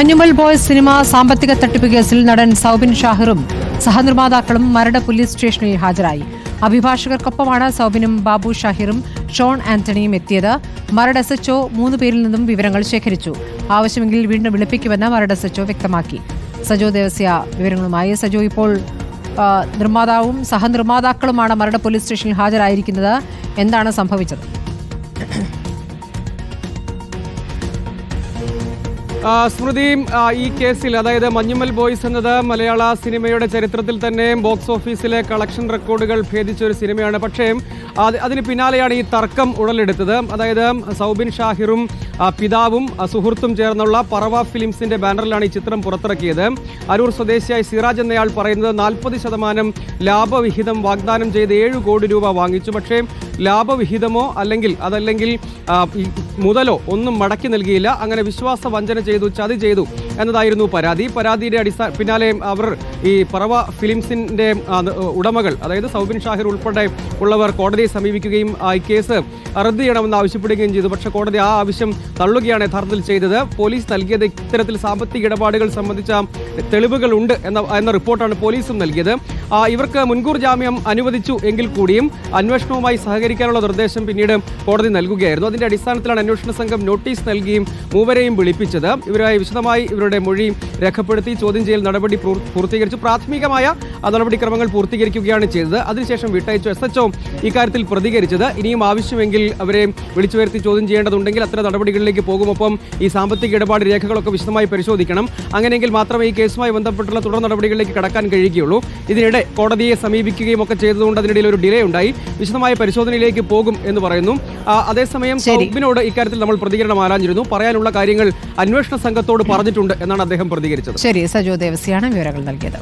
Manjummel boys cinema സാമ്പത്തിക തട്ടിപ്പ് കേസിൽ നടൻ സൗബിൻ ഷാഹിറും സഹനിർമ്മാതാക്കളും മരട് പോലീസ് സ്റ്റേഷനിൽ ഹാജരായി. അഭിഭാഷകർക്കൊപ്പമാണ് സൗബിനും ബാബു ഷാഹിറും ഷോൺ ആന്റണിയും എത്തിയത്. മരട് എസ് എച്ച്ഒ മൂന്ന് പേരിൽ നിന്നും വിവരങ്ങൾ ശേഖരിച്ചു. ആവശ്യമെങ്കിൽ വീണ്ടും വിളിപ്പിക്കുമെന്ന് മരട് എസ് എച്ച്ഒ വ്യക്തമാക്കി. സജോ ദേവസ്യ വിവരങ്ങളുമായി സജോ ഇപ്പോൾ നിർമ്മാതാവും സഹനിർമ്മാതാക്കളുമാണ് മരട് പോലീസ് സ്റ്റേഷനിൽ ഹാജരായിരിക്കുന്നത്. എന്താണ് സംഭവിച്ചത്? ആ, സ്മൃതി ഈ കേസിൽ അതായത് മഞ്ഞുമൽ ബോയ്സ് എന്നത് മലയാള സിനിമയുടെ ചരിത്രത്തിൽ തന്നെ ബോക്സ് ഓഫീസിലെ കളക്ഷൻ റെക്കോർഡുകൾ ഭേദിച്ച ഒരു സിനിമയാണ്. പക്ഷേ അത് അതിന് പിന്നാലെയാണ് ഈ തർക്കം ഉടലെടുത്തത്. അതായത് സൗബിൻ ഷാഹിറും പിതാവും സുഹൃത്തും ചേർന്നുള്ള പറവ ഫിലിംസിന്റെ ബാനറിലാണ് ഈ ചിത്രം പുറത്തിറക്കിയത്. അരൂർ സ്വദേശിയായ സിറാജ് എന്നയാൾ പറയുന്നത് നാൽപ്പത് ശതമാനം ലാഭവിഹിതം വാഗ്ദാനം ചെയ്ത് ഏഴ് കോടി രൂപ വാങ്ങിച്ചു. പക്ഷേ ലാഭവിഹിതമോ അല്ലെങ്കിൽ അതല്ലെങ്കിൽ മുതലോ ഒന്നും മടക്കി നൽകിയില്ല. അങ്ങനെ വിശ്വാസ വഞ്ചന ചെയ്തു ചതി ചെയ്തു. എന്നതായിരുന്നു പരാതി. പരാതിയുടെ അടിസ്ഥാന പിന്നാലെ അവർ ഈ പറവ ഫിലിംസിന്റെ ഉടമകൾ അതായത് സൗബിൻ ഷാഹിർ ഉൾപ്പെടെ ഉള്ളവർ കോടതിയെ സമീപിക്കുകയും ഈ കേസ് റദ്ദ് ചെയ്യണമെന്ന് ആവശ്യപ്പെടുകയും ചെയ്തു. പക്ഷേ കോടതി ആ ആവശ്യം തള്ളുകയാണ് യഥാർത്ഥത്തിൽ ചെയ്തത്. പോലീസ് നൽകിയത് ഇത്തരത്തിൽ സാമ്പത്തിക ഇടപാടുകൾ സംബന്ധിച്ച തെളിവുകൾ ഉണ്ട് എന്ന എന്ന റിപ്പോർട്ടാണ് പോലീസും നൽകിയത്. ഇവർക്ക് മുൻകൂർ ജാമ്യം അനുവദിച്ചു എങ്കിൽ കൂടിയും അന്വേഷണവുമായി സഹകരിക്കാനുള്ള നിർദ്ദേശം പിന്നീട് കോടതി നൽകുകയായിരുന്നു. അതിന്റെ അടിസ്ഥാനത്തിലാണ് അന്വേഷണ സംഘം നോട്ടീസ് നൽകിയും മൂവരെയും വിളിപ്പിച്ചത്. ഇവരായി വിശദമായി ഇവരുടെ മൊഴി രേഖപ്പെടുത്തി ചോദ്യം ചെയ്യൽ നടപടി പൂർ- പൂർത്തീകരിച്ചു. പ്രാഥമികമായ നടപടിക്രമങ്ങൾ പൂർത്തീകരിക്കുകയാണ് ചെയ്തത്. അതിനുശേഷം വിട്ടയച്ചു എസ് എച്ച്ഒ ഇക്കാര്യത്തിൽ പ്രതികരിച്ചത്. ഇനിയും ആവശ്യമെങ്കിൽ അവരെ വിളിച്ചു വരുത്തി ചോദ്യം ചെയ്യേണ്ടതുണ്ടെങ്കിൽ അത്തരം നടപടികളിലേക്ക് പോകുമൊപ്പം ഈ സാമ്പത്തിക ഇടപാട് രേഖകളൊക്കെ വിശദമായി പരിശോധിക്കണം. അങ്ങനെയെങ്കിൽ മാത്രമേ ഈ കേസുമായി ബന്ധപ്പെട്ടുള്ള തുടർ നടപടികളിലേക്ക് കടക്കാൻ കഴിയുകയുള്ളൂ. ഇതിനിടെ കോടതിയെ സമീപിക്കുകയും ഒക്കെ ചെയ്തതുകൊണ്ട് അതിനിടയിൽ ഒരു ഡിലേ ഉണ്ടായി. വിശദമായ പരിശോധനയിലേക്ക് പോകും എന്ന് പറയുന്നു. അതേസമയം. സൗബിനോട് ഇക്കാര്യത്തിൽ നമ്മൾ പ്രതികരണം ആരാഞ്ഞിരുന്നു. പറയാനുള്ള കാര്യങ്ങൾ അന്വേഷണ സംഘത്തോട് പറഞ്ഞിട്ടുണ്ട്. എന്നാണ് അദ്ദേഹം പ്രതികരിച്ചത്. ശരി സജോ ദേവസിയാണ് വിവരങ്ങൾ നൽകിയത്.